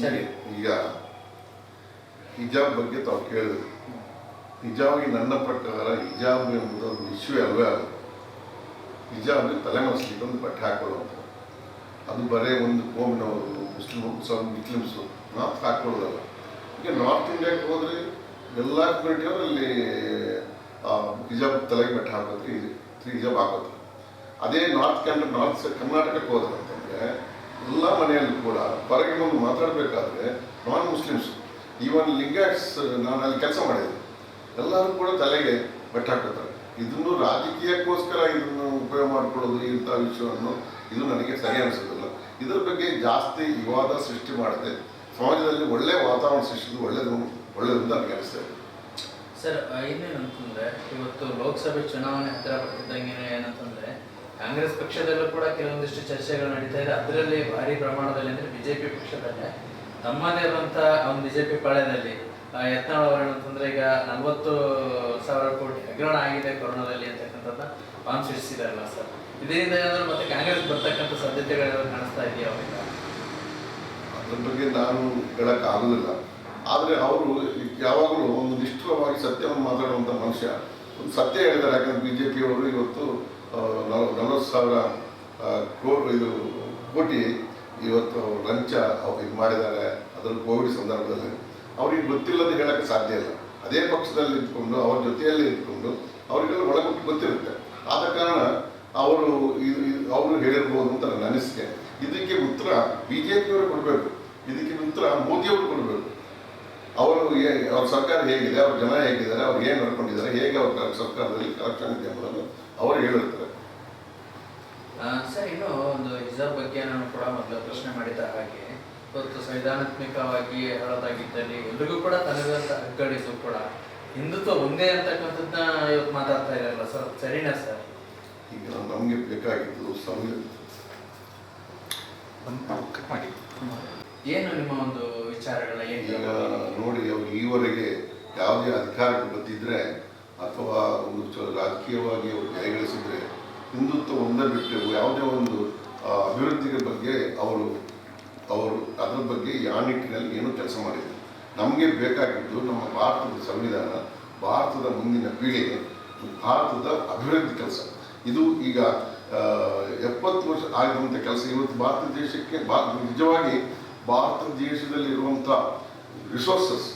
ಸರಿ. ಈಗ ಹಿಜಾಬ್ ಬಗ್ಗೆ ತಾವು ಕೇಳಿದ್ರಿ. ನಿಜವಾಗಿ ನನ್ನ ಪ್ರಕಾರ ಹಿಜಾಬ್ ಎಂಬುದು ಒಂದು ವಿಷಯ ಅಲ್ವೇ ಅಲ್ಲ ಹಿಜಾಬ್ ತಲೆಮರೆಸ್ಲಿಕ್ಕೆ ಒಂದು ಬಟ್ಟೆ ಹಾಕೊಳ್ಳುವಂಥ ಅದು ಬರೀ ಒಂದು ಕೋಮಿನವರು ಮುಸ್ಲಿಮ್, ಮುಸ್ಲಿಮ್ಸು ಮಾತ್ರ ಹಾಕೊಳ್ಳೋದಲ್ಲ. ಈಗ ನಾರ್ತ್ ಇಂಡಿಯಾಕ್ಕೆ ಹೋದರೆ ಎಲ್ಲ ಕಮ್ಯುನಿಟಿಯವರಲ್ಲಿ ಹಿಜಾಬ್ ತಲೆಗೆ ಬಟ್ಟೆ ಹಾಕೋದ್ರೆ ಹಿಜಾಬ್ ಹಾಕೋದು. ಅದೇ ನಾರ್ತ್ ಕ್ಯಾಂಡ್ ನಾರ್ತ್ ಕರ್ನಾಟಕಕ್ಕೆ ಹೋದ್ರೆ ಅಂತಂದರೆ ಎಲ್ಲ ಮನೆಯಲ್ಲೂ ಕೂಡ ಹೊರಗೆ ಬಂದು ಮಾತಾಡಬೇಕಾದ್ರೆ ನಾನ್ ಮುಸ್ಲಿಮ್ಸ್ ಈವನ್ ಲಿಂಗಾಯಟ್ಸ್ ನಾನು ಅಲ್ಲಿ ಕೆಲಸ ಮಾಡಿದ್ದೆ ಎಲ್ಲರೂ ಕೂಡ ತಲೆಗೆ ಬಟ್ಟೆ ಹಾಕೋತಾರೆ ಇದನ್ನು ರಾಜಕೀಯಕ್ಕೋಸ್ಕರ ಇದನ್ನು ಉಪಯೋಗ ಮಾಡಿಕೊಳ್ಳೋದು ಇಂಥ ವಿಷಯವನ್ನು ಇದು ನನಗೆ ಸರಿ ಅನಿಸೋದಿಲ್ಲ. ಇದರ ಬಗ್ಗೆ ಜಾಸ್ತಿ ವಿವಾದ ಸೃಷ್ಟಿ ಮಾಡದೆ ಸಮಾಜದಲ್ಲಿ ಒಳ್ಳೆಯ ವಾತಾವರಣ ಸೃಷ್ಟಿಸಿ ಒಳ್ಳೆಯದು ಒಳ್ಳೆಯದು ಅಂತ ನನಗೆ ಸರ್, ಇನ್ನೇನು ಇವತ್ತು ಲೋಕಸಭೆ ಚುನಾವಣೆ ಹತ್ತಿರ ಬರ್ತಿದ್ದಂಗೆ ಏನಂತಂದ್ರೆ ಕಾಂಗ್ರೆಸ್ ಪಕ್ಷದಲ್ಲೂ ಕೂಡ ಕೆಲವೊಂದಿಷ್ಟು ಚರ್ಚೆಗಳು ನಡೀತಾ ಇದೆ. ಅದರಲ್ಲಿ ಭಾರಿ ಪ್ರಮಾಣದಲ್ಲಿ ಅಂದ್ರೆ ಬಿಜೆಪಿ ಪಕ್ಷದಲ್ಲೇ. ತಮ್ಮದೇ ಇರುವಂತ ಒಂದು ಬಿಜೆಪಿ ಪಾಳ್ಯದಲ್ಲಿ ಯತ್ನಾಳ್ ಅವರು ಅಂತಂದ್ರೆ ಈಗ ನಲ್ವತ್ತು ಸಾವಿರ ಕೋಟಿ ಹಗರಣ ಆಗಿದೆ ಕೊರೋನಾದಲ್ಲಿ ಅಂತಕ್ಕಂಥದ್ದ ಬಾಂಬ್ ಸಿಡಿಸಿದಾರಲ್ಲ ಸರ್. ಇದರಿಂದ ಏನಾದ್ರು ಮತ್ತೆ ಕಾಂಗ್ರೆಸ್ ಬರ್ತಕ್ಕಂಥ ಸಾಧ್ಯತೆಗಳು ಕಾಣಿಸ್ತಾ ಇದೆಯಾ ಅವರಿಂದ? ಅದ್ರ ಬಗ್ಗೆ ನಾನು ಹೇಳೋಕ್ಕಾಗೋದಿಲ್ಲ ಆದರೆ ಅವರು ಯಾವಾಗಲೂ ಒಂದು ನಿಷ್ಠುರವಾಗಿ ಸತ್ಯವನ್ನು ಮಾತಾಡುವಂಥ ಮನುಷ್ಯ. ಒಂದು ಸತ್ಯ ಹೇಳಿದ್ದಾರೆ ಯಾಕಂದ್ರೆ ಬಿ ಜೆ ಪಿಯವರು ಇವತ್ತು ನಲವತ್ತು ಸಾವಿರ ಕ್ರೋ ಇದು ಕೋಟಿ ಇವತ್ತು ಲಂಚ ಅವ್ರು ಇದು ಮಾಡಿದ್ದಾರೆ ಅದರಲ್ಲಿ ಕೋವಿಡ್ ಸಂದರ್ಭದಲ್ಲಿ. ಅವ್ರಿಗೆ ಗೊತ್ತಿಲ್ಲದೆ ಹೇಳೋಕ್ಕೆ ಸಾಧ್ಯ ಇಲ್ಲ. ಅದೇ ಪಕ್ಷದಲ್ಲಿ ಇದ್ಕೊಂಡು ಅವ್ರ ಜೊತೆಯಲ್ಲೇ ಇದ್ಕೊಂಡು ಅವರಿಗೆಲ್ಲ ಒಳಗೊಟ್ಟು ಗೊತ್ತಿರುತ್ತೆ. ಆದ ಕಾರಣ ಅವರು ಇದು ಅವರು ಹೇಳಿರ್ಬೋದು ಅಂತ ನನ್ನ ಅನಿಸಿಕೆ. ಇದಕ್ಕೆ ಉತ್ತರ ಬಿ ಜೆ ಪಿಯವರು ಕೊಡಬೇಕು. ಇದಕ್ಕೆ ಉತ್ತರ ಮೋದಿಯವರು ಕೊಡಬೇಕು. ಅವರು ಅವ್ರ ಸರ್ಕಾರ ಹೇಗಿದೆ, ಅವ್ರ ಜನ ಹೇಗಿದ್ದಾರೆ, ಅವ್ರು ಏನು ನಡ್ಕೊಂಡಿದ್ದಾರೆ, ಹೇಗೆ ಅವ್ರ ಸರ್ಕಾರದಲ್ಲಿ ಕರಪ್ಷನ್ ಇದೆ ಅನ್ನೋದನ್ನು ಅವರು ಹೇಳಿರ್ತಾರೆ ಆ, ಸರ್ ಇನ್ನು ಒಂದು ಹಿಜಾಬ್ ಬಗ್ಗೆ ನಾನು ಕೂಡ ಮೊದಲು ಪ್ರಶ್ನೆ ಮಾಡಿದ ಹಾಗೆ ಇವತ್ತು ಸಂವಿಧಾನಾತ್ಮಕವಾಗಿ ಹೇಳೋದಾಗಿದ್ದಲ್ಲಿ ಎಲ್ರಿಗೂ ಕೂಡ ತನ್ನದಂತ ಅಗ್ಗಡಿಸು ಕೂಡ ಹಿಂದುತ್ವ ಒಂದೇ ಅಂತಕ್ಕಂಥದ್ದನ್ನ ಇವತ್ತು ಮಾತಾಡ್ತಾ ಇರಲ್ಲ ಸರ್? ಸರಿನಾ ಸರ್? ಈಗ ನಮಗೆ ಬೇಕಾಗಿದ್ದು ಮಾಡಿ. ಏನು ನಿಮ್ಮ ಒಂದು ವಿಚಾರಗಳ ಈಗ ಏನು ನೋಡಿ ಅವರು ಈವರೆಗೆ ಯಾವುದೇ ಅಧಿಕಾರಕ್ಕೆ ಬಂದಿದ್ರೆ ಅಥವಾ ಒಂದು ರಾಜಕೀಯವಾಗಿ ಅವರು ಜಯಗಳಿಸಿದ್ರೆ ಹಿಂದುತ್ವ ಒಂದೇ ಬಿಟ್ಟು ಯಾವುದೇ ಒಂದು ಆ, ಅಭಿವೃದ್ಧಿಯ ಬಗ್ಗೆ ಅವರು ಅವರು ಅದರ ಬಗ್ಗೆ ಯಾವ ನಿಟ್ಟಿನಲ್ಲಿ ಏನು ಕೆಲಸ ಮಾಡಿದ್ರು. ನಮಗೆ ಬೇಕಾಗಿದ್ದು ನಮ್ಮ ಭಾರತದ ಸಂವಿಧಾನ ಭಾರತದ ಮುಂದಿನ ಪೀಳಿಗೆ ಭಾರತದ ಅಭಿವೃದ್ಧಿ ಕೆಲಸ. ಇದು ಈಗ ಎಪ್ಪತ್ತು ವರ್ಷ ಆಗಿರುವಂಥ ಕೆಲಸ. ಇವತ್ತು ಭಾರತ ದೇಶಕ್ಕೆ ನಿಜವಾಗಿ ಭಾರತ ದೇಶದಲ್ಲಿರುವಂಥ ರಿಸೋರ್ಸಸ್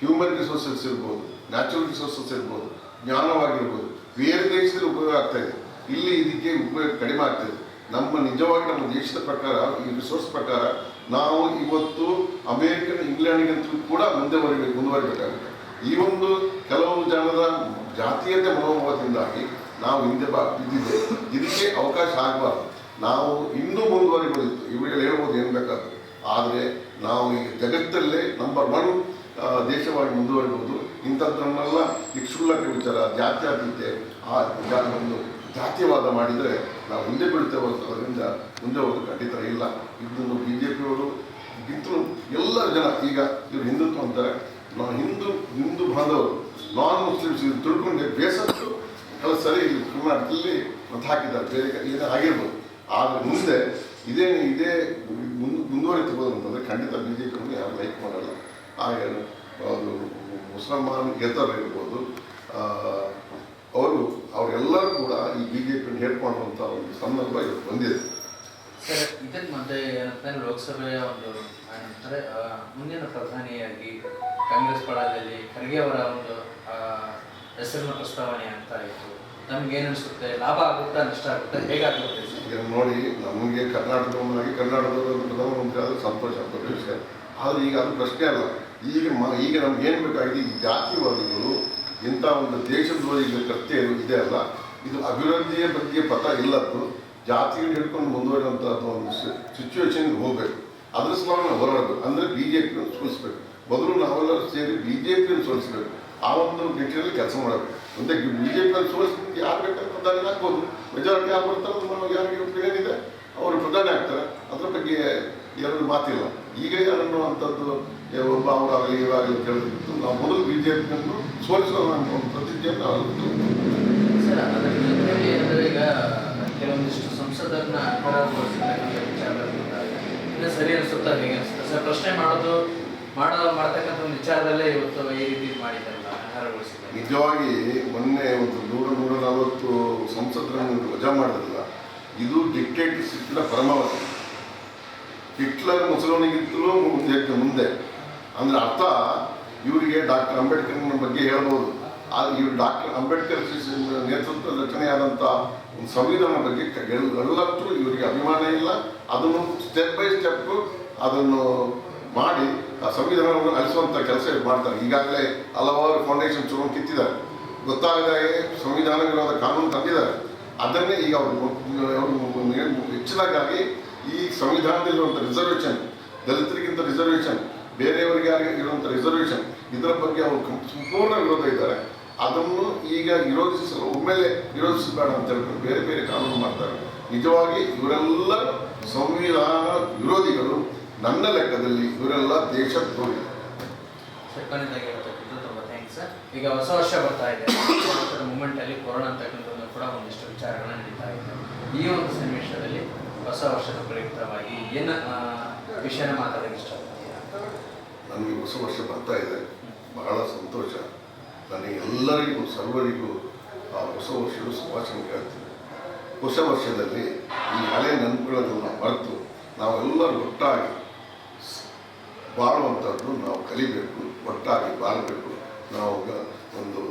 ಹ್ಯೂಮನ್ ರಿಸೋರ್ಸಸ್ ಇರ್ಬೋದು ನ್ಯಾಚುರಲ್ ರಿಸೋರ್ಸಸ್ ಇರ್ಬೋದು ಜ್ಞಾನವಾಗಿರ್ಬೋದು ಬೇರೆ ದೇಶದಲ್ಲಿ ಉಪಯೋಗ ಆಗ್ತಾ ಇದೆ. ಇಲ್ಲಿ ಇದಕ್ಕೆ ಉಪಯೋಗ ಕಡಿಮೆ ಆಗ್ತಿದೆ ನಮ್ಮ ನಿಜವಾಗಿ ನಮ್ಮ ದೇಶದ ಪ್ರಕಾರ, ಈ ರಿಸೋರ್ಸ್ ಪ್ರಕಾರ ನಾವು ಇವತ್ತು ಅಮೇರಿಕನ್ ಇಂಗ್ಲೆಂಡ್ಗಂತೂ ಕೂಡ ಮುಂದೆ ಬರಬೇಕು, ಮುಂದುವರಿಬೇಕಾಗುತ್ತೆ. ಈ ಒಂದು ಕೆಲವು ಜನರ ಜಾತೀಯತೆ ಮನೋಭಾವದಿಂದಾಗಿ ನಾವು ಹಿಂದೆ ಬಾ ಬಿದ್ದಿದ್ದೆ ಇದಕ್ಕೆ ಅವಕಾಶ ಆಗಬಾರ್ದು. ನಾವು ಇನ್ನೂ ಮುಂದುವರಿಬೋದಿತ್ತು. ಇವರಿಗೆ ಹೇಳ್ಬೋದು ಏನು ಬೇಕಾದ್ರು. ಆದರೆ ನಾವು ಈಗ ಜಗತ್ತಲ್ಲೇ ನಂಬರ್ ಒನ್ ದೇಶವಾಗಿ ಮುಂದುವರಿಬೋದು. ಇಂಥದ್ದನ್ನೆಲ್ಲ ಈ ಕ್ಷುಲ್ಲಕ ವಿಚಾರ, ಜಾತ್ಯಾತೀತೆ, ಆ ಒಂದು ಜಾತಿವಾದ ಮಾಡಿದರೆ ನಾವು ಮುಂದೆ ಬೀಳ್ತೇವೆ ಅದರಿಂದ ಮುಂದೆ ಹೋಗೋದು ಖಂಡಿತ ಇಲ್ಲ. ಇದನ್ನು ಬಿ ಜೆ ಪಿಯವರು ಗಿಂತಲೂ ಎಲ್ಲ ಜನ ಈಗ ಇವರು ಹಿಂದುತ್ವ ಅಂತಾರೆ. ನಾವು ಹಿಂದೂ ಹಿಂದೂ ಬಾಂಧವರು ನಾನ್ ಮುಸ್ಲಿಮ್ಸ್ ಇದು ತಿಳ್ಕೊಂಡೆ ಬೇಸತ್ತು ಎಲ್ಲ ಸರಿ ಕರ್ನಾಟಕದಲ್ಲಿ ಮತ ಹಾಕಿದ್ದಾರೆ. ಬೇರೆ ಏನೇ ಆಗಿರ್ಬೋದು. ಆದರೆ ಮುಂದೆ ಇದೇ ಇದೇ ಮುಂದೆ ಮುಂದುವರಿತು ಅಂತಂದರೆ ಖಂಡಿತ ಬಿ ಜೆ ಪಿಯವರು ಯಾರು ಲೈಕ್ ಮಾಡಲ್ಲ. ಹಾಗೆ ಅದು ಮುಸಲ್ಮಾನ್ ಇರ್ಬೋದು. ಆ, ಅವರು ಅವರೆಲ್ಲರೂ ಕೂಡ ಈ ಬಿ ಜೆ ಪಿನ ಹೇಟ್ ಮಾಡುವಂಥ ಒಂದು ಸಂದರ್ಭ ಇವತ್ತು ಬಂದಿದೆ. ಸರ್ ಇದಕ್ಕೆ ಮತ್ತೆ ಏನಂತಂದ್ರೆ ಲೋಕಸಭೆಯ ಒಂದು ಏನಂತಾರೆ ಮುಂದಿನ ಪ್ರಧಾನಿಯಾಗಿ ಕಾಂಗ್ರೆಸ್ ಪಡದಲ್ಲಿ ಖರ್ಗೆ ಅವರ ಒಂದು ಹೆಸರಿನ ಪ್ರಸ್ತಾವನೆ ಅಂತ ಇತ್ತು. ನಮ್ಗೆ ಏನು ಅನಿಸುತ್ತೆ? ಲಾಭ ಆಗುತ್ತಾ ನಷ್ಟ ಆಗುತ್ತಾ? ಹೇಗಾಗುತ್ತೆ ಈಗ ನೋಡಿ ನಮಗೆ ಕರ್ನಾಟಕವನ್ನಾಗಿ ಕರ್ನಾಟಕದ ಪ್ರಧಾನಮಂತ್ರಿ ಆದ್ರೆ ಸಂತೋಷ ಆದ್ರೆ ವಿಷಯ. ಆದರೆ ಈಗ ಅದು ಪ್ರಶ್ನೆ ಅಲ್ಲ. ಈಗ ಮ ಈಗ ನಮ್ಗೆ ಏನು ಬೇಕಾಗಿದೆ? ಈ ಜಾತಿವಾದಿಗಳು ಇಂಥ ಒಂದು ದೇಶದ್ರೋಹಿಗಳ ಕೃತ್ಯ ಇದೆ ಅಲ್ಲ, ಇದು ಅಭಿವೃದ್ಧಿಯ ಬಗ್ಗೆ ಪಥ ಇಲ್ಲದ್ದು ಜಾತಿಗಳು ಹಿಡ್ಕೊಂಡು ಮುಂದುವರಿಯುವಂಥದ್ದು ಒಂದು ಸಿಚುವೇಶನ್ಗೆ ಹೋಗಬೇಕು. ಅದ್ರ ಸಲುವಾಗಿ ನಾವು ಹೋರಾಡಬೇಕು. ಅಂದರೆ ಬಿ ಜೆ ಪಿಯನ್ನು ಸೋಲಿಸ್ಬೇಕು. ಮೊದಲು ನಾವೆಲ್ಲರೂ ಸೇರಿ ಬಿ ಜೆ ಪಿಯನ್ನು ಸೋಲಿಸ್ಬೇಕು. ಆ ಒಂದು ನಿಟ್ಟಿನಲ್ಲಿ ಕೆಲಸ ಮಾಡಬೇಕು. ಮುಂದೆ ಬಿ ಜೆ ಪಿಯನ್ನು ಸೋಲಿಸ್ಬೇಕು ಯಾರು ಬೇಕಾದ್ರೆ ಪ್ರಧಾನಿ ಆಗ್ಬೋದು. ಮೆಜಾರಿಟಿ ಯಾರು ಬರ್ತಾರೆ ಯಾರಿಗೆ ಏನಿದೆ ಅವರು ಪ್ರಧಾನಿ ಆಗ್ತಾರೆ. ಅದ್ರ ಬಗ್ಗೆ ಎರಡು ಮಾತಿಲ್ಲ. ಈಗ ಅನ್ನುವಂಥದ್ದು ಒಬ್ಬ ಅವರಾಗಲಿ ಇವಾಗ ಕೇಳಿದ್ದು ನಾವು ಮೊದಲು ಬಿ ಜೆ ಪಿಯನ್ನು ಸೋಲಿಸೋಣ ಅನ್ನೋ ಪ್ರತಿಜ್ಞೆಯನ್ನು ನಾವು ಸರ್ ಏನಂದ್ರೆ ಈಗ ಕೆಲವೊಂದಿಷ್ಟು ಸಂಸದರನ್ನ ವಿಚಾರದಲ್ಲಿ ಬಂದಾಗ ಇನ್ನು ಸರಿ ಅನಿಸುತ್ತಾ ಹೇಗೆ ಅನಿಸುತ್ತೆ? ಸರ್ ಪ್ರಶ್ನೆ ಮಾಡೋದು ಮಾಡೋ ಮಾಡ್ತಕ್ಕಂಥ ಒಂದು ವಿಚಾರದಲ್ಲೇ ಇವತ್ತು ಈ ರೀತಿ ಮಾಡಿದ್ದಾರಲ್ಲ ಅನರ್ಹಗೊಳಿಸಿದ್ದಾರೆ ನಿಜವಾಗಿ ಮೊನ್ನೆ ಒಂದು ನೂರ ನೂರ ನಲವತ್ತು ಸಂಸದರನ್ನು ವಜಾ ಮಾಡೋದಿಲ್ಲ ಇದು ಡಿಕ್ಟೇಟರ್ಶಿಪ್ನ ಪರಮಾವಧಿ. ಹಿಟ್ಲರ್ ಮುಸಲೋನಿಗಿಂತಲೂ ಮುಂದೆ ಮುಂದೆ. ಅಂದ್ರೆ ಅರ್ಥ, ಇವರಿಗೆ ಡಾಕ್ಟರ್ ಅಂಬೇಡ್ಕರ್ನ ಬಗ್ಗೆ ಹೇಳ್ಬೋದು. ಆದರೆ ಇವರು ಡಾಕ್ಟರ್ ಅಂಬೇಡ್ಕರ್ ನೇತೃತ್ವ ರಚನೆಯಾದಂತ ಒಂದು ಸಂವಿಧಾನ ಬಗ್ಗೆ ಎಲ್ಲಕ್ಕೂ ಇವರಿಗೆ ಅಭಿಮಾನ ಇಲ್ಲ. ಅದನ್ನು ಸ್ಟೆಪ್ ಬೈ ಸ್ಟೆಪ್ ಅದನ್ನು ಮಾಡಿ ಆ ಸಂವಿಧಾನವನ್ನು ಅಳಿಸುವಂತ ಕೆಲಸ ಮಾಡ್ತಾರೆ. ಈಗಾಗಲೇ ಹಲವಾರು ಫೌಂಡೇಶನ್ ಚುರು ಕಿತ್ತಿದ್ದಾರೆ. ಗೊತ್ತಾಗದಾಗೆ ಸಂವಿಧಾನ ವಿರೋಧ ಕಾನೂನು ತಂದಿದ್ದಾರೆ. ಅದನ್ನೇ ಈಗ ಅವರು ಹೆಚ್ಚಿನದಾಗಿ ಈ ಸಂವಿಧಾನದಲ್ಲಿರುವಂಥ ರಿಸರ್ವೇಷನ್ ದಲಿತರಿಗಿಂತ ರಿಸರ್ವೇಷನ್ ಬೇರೆಯವರಿಗೆ ಯಾರಿಗೆ ಇರುವಂಥ ರಿಸರ್ವೇಷನ್ ಇದರ ಬಗ್ಗೆ ಅವರು ಸಂಪೂರ್ಣ ವಿರೋಧ ಇದ್ದಾರೆ. ಅದನ್ನು ಈಗ ವಿರೋಧಿಸಲು, ಒಮ್ಮೆಲೆ ವಿರೋಧಿಸಬೇಡ ಅಂತ ಹೇಳ್ಕೊಂಡು ಬೇರೆ ಬೇರೆ ಕಾನೂನು ಮಾಡ್ತಾರೆ ನಿಜವಾಗಿ ಇವರೆಲ್ಲ ಸಂವಿಧಾನ ವಿರೋಧಿಗಳು. ನನ್ನ ಲೆಕ್ಕದಲ್ಲಿ ಇವರೆಲ್ಲ ಥ್ಯಾಂಕ್ಸ್ ಸರ್ ಈಗ ಹೊಸ ವರ್ಷ ಬರ್ತಾ ಇದೆ. ಮೂಮೆಂಟ್ ಅಲ್ಲಿ ಕೊರೋನಾ ಅಂತಕ್ಕಂಥದ್ದು ಕೂಡ ಒಂದಿಷ್ಟು ವಿಚಾರಗಳನ್ನ ನಡೀತಾ ಇದೆ. ಈ ಒಂದು ಸನ್ನಿವೇಶದಲ್ಲಿ ಹೊಸ ವರ್ಷದ ಪ್ರಯುಕ್ತವಾಗಿ ಏನು ವಿಷಯ ವಿಷಯನ ಮಾತಾಡೋಕೆ ಇಷ್ಟಪಡ್ತೀರಾ ನನಗೆ ಹೊಸ ವರ್ಷ ಬರ್ತಾ ಇದೆ. ಬಹಳ ಸಂತೋಷ. ನನಗೆ ಎಲ್ಲರಿಗೂ, ಸರ್ವರಿಗೂ ಆ ಹೊಸ ವರ್ಷದ ಶುಭಾಶಯ ಕೇಳ್ತೀನಿ ಹೊಸ ವರ್ಷದಲ್ಲಿ ಈ ಹಳೆ ನೆನಪುಗಳನ್ನು ಮರೆತು ನಾವೆಲ್ಲರೂ ಒಟ್ಟಾಗಿ ಬಾಳುವಂಥದ್ದು ನಾವು ಕಲಿಬೇಕು, ಒಟ್ಟಾಗಿ ಬಾಳಬೇಕು. ನಾವು ಒಂದು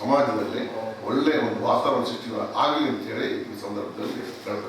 ಸಮಾಜದಲ್ಲಿ ಒಳ್ಳೆಯ ಒಂದು ವಾತಾವರಣ ಸೃಷ್ಟಿ ಆಗಲಿ ಅಂತೇಳಿ ಈ ಸಂದರ್ಭದಲ್ಲಿ ಸರ್.